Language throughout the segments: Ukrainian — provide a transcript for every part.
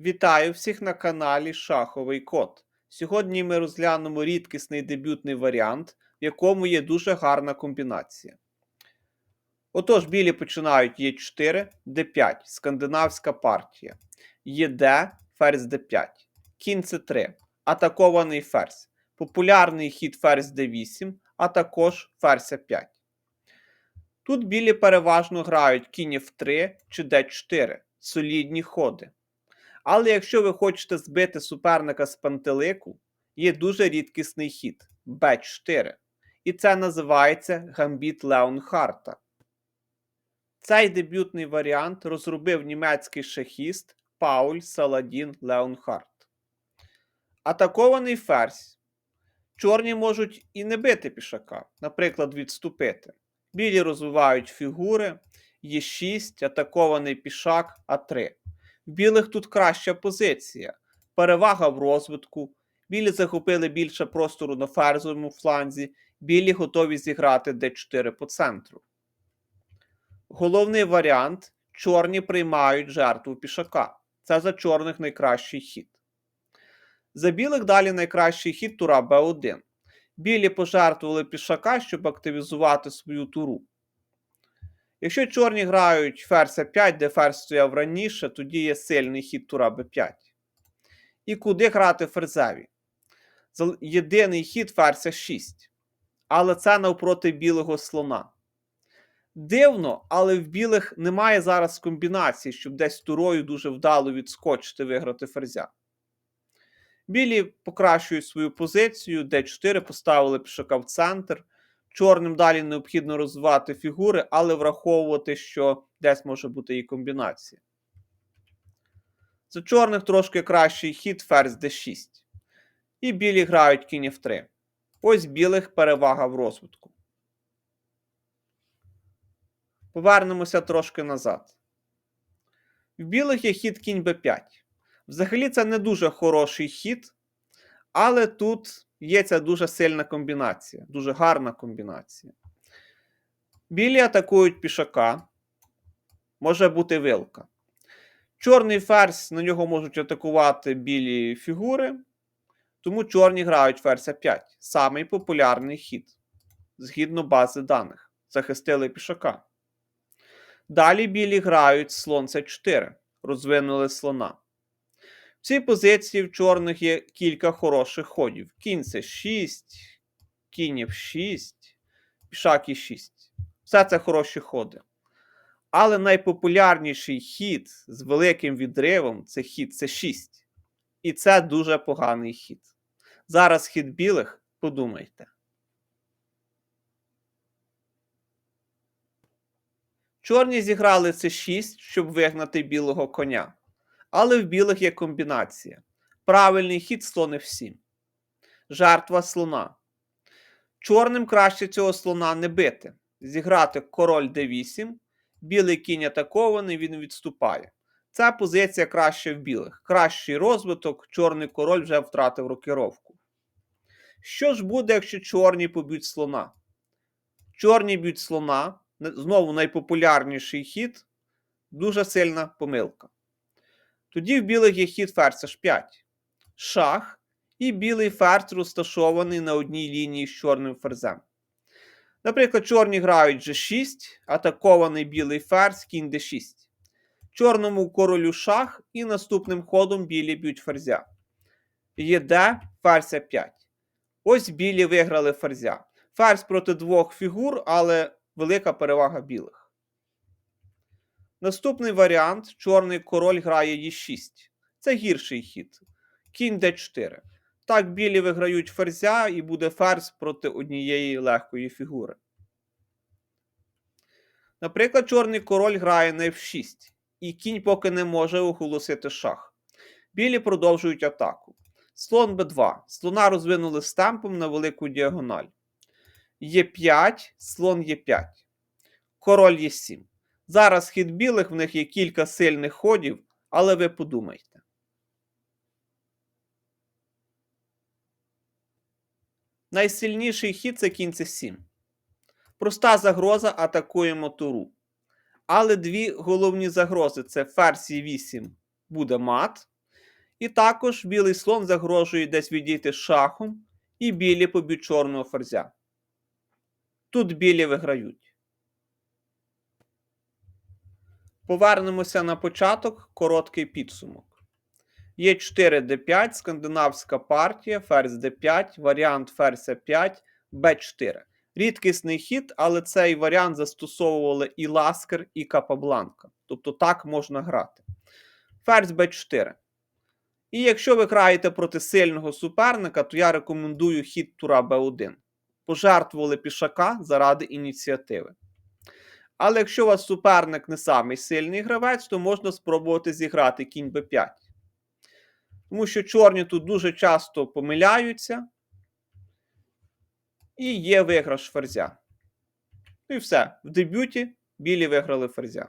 Вітаю всіх на каналі Шаховий Код. Сьогодні ми розглянемо рідкісний дебютний варіант, в якому є дуже гарна комбінація. Отож, білі починають Е4, Д5, скандинавська партія. ЄД, ферзь Д5, кінь С3, атакований ферзь, популярний хід ферзь Д8, а також ферзь А5. Тут білі переважно грають кінь F3 чи Д4, солідні ходи. Але якщо ви хочете збити суперника з пантелику, є дуже рідкісний хід Б4. І це називається гамбіт Леонхарта. Цей дебютний варіант розробив німецький шахіст Пауль Саладін Леонхарт. Атакований ферзь. Чорні можуть і не бити пішака, наприклад, відступити. Білі розвивають фігури, Е6, атакований пішак А3. Білих тут краща позиція, перевага в розвитку. Білі захопили більше простору на ферзовому фланзі, білі готові зіграти d4 по центру. Головний варіант чорні приймають жертву пішака. Це за чорних найкращий хід. За білих далі найкращий хід тура b1. Білі пожертвували пішака, щоб активізувати свою туру. Якщо чорні грають ферзь 5, де ферзь стояв раніше, тоді є сильний хід тура b5. І куди грати ферзеві? Єдиний хід ферзь 6. Але це навпроти білого слона. Дивно, але в білих немає зараз комбінації, щоб десь турою дуже вдало відскочити виграти ферзя. Білі покращують свою позицію, d4 поставили пішака в центр. Чорним далі необхідно розвивати фігури, але враховувати, що десь може бути і комбінація. За чорних трошки кращий хід ферзь d6. І білі грають кінь f3. Ось білих перевага в розвитку. Повернемося трошки назад. В білих є хід кінь b5. Взагалі, це не дуже хороший хід, але тут є ця дуже сильна комбінація, дуже гарна комбінація. Білі атакують пішака. Може бути вилка. Чорний ферзь на нього можуть атакувати білі фігури, тому чорні грають ферзь 5 самий популярний хід. Згідно бази даних. Захистили пішака. Далі білі грають слон С4, розвинули слона. Цій позиції в чорних є кілька хороших ходів. Кінь С6, кінь F6, пішак Е6. Все це хороші ходи. Але найпопулярніший хід з великим відривом це хід С6. І це дуже поганий хід. Зараз хід білих, подумайте. Чорні зіграли С6, щоб вигнати білого коня. Але в білих є комбінація. Правильний хід слон F7. Жертва слона. Чорним краще цього слона не бити. Зіграти король d8. Білий кінь атакований, він відступає. Ця позиція краще в білих. Кращий розвиток, чорний король вже втратив рокіровку. Що ж буде, якщо чорні поб'ють слона? Чорні б'ють слона. Знову найпопулярніший хід. Дуже сильна помилка. Тоді в білих є хід ферзь H5, шах, і білий ферзь розташований на одній лінії з чорним ферзем. Наприклад, чорні грають G6, атакований білий ферзь, кінь D6. Чорному королю шах і наступним ходом білі б'ють ферзя. ЄД ферзь А5. Ось білі виграли ферзя. Ферзь проти двох фігур, але велика перевага білих. Наступний варіант: чорний король грає Е6. Це гірший хід. Кінь d4. Так, білі виграють ферзя, і буде ферзь проти однієї легкої фігури. Наприклад, чорний король грає на F6, і кінь поки не може оголосити шах. Білі продовжують атаку. Слон b2. Слона розвинули з темпом на велику діагональ. Е5, слон Е5. Король Е7. Зараз хід білих в них є кілька сильних ходів, але ви подумайте. Найсильніший хід це кінь c7. Проста загроза атакуємо туру. Але дві головні загрози це ферзь 8 буде мат, І також білий слон загрожує десь відійти шахом, і білі поб'ють чорного ферзя. Тут білі виграють. Повернемося на початок, короткий підсумок. Є 4 d5, скандинавська партія, ферзь d5, варіант ферзь 5 b4. Рідкісний хід, але цей варіант застосовували і Ласкер, і Капабланка. Тобто так можна грати. Ферзь b4. І якщо ви граєте проти сильного суперника, то я рекомендую хід тура b1. Пожертвували пішака заради ініціативи. Але якщо у вас суперник не самий сильний гравець, то можна спробувати зіграти кінь b5. Тому що чорні тут дуже часто помиляються. І є виграш ферзя. Ну і все. В дебюті білі виграли ферзя.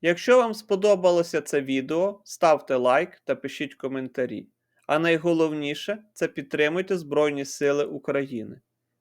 Якщо вам сподобалося це відео, ставте лайк та пишіть коментарі. А найголовніше це підтримуйте Збройні Сили України.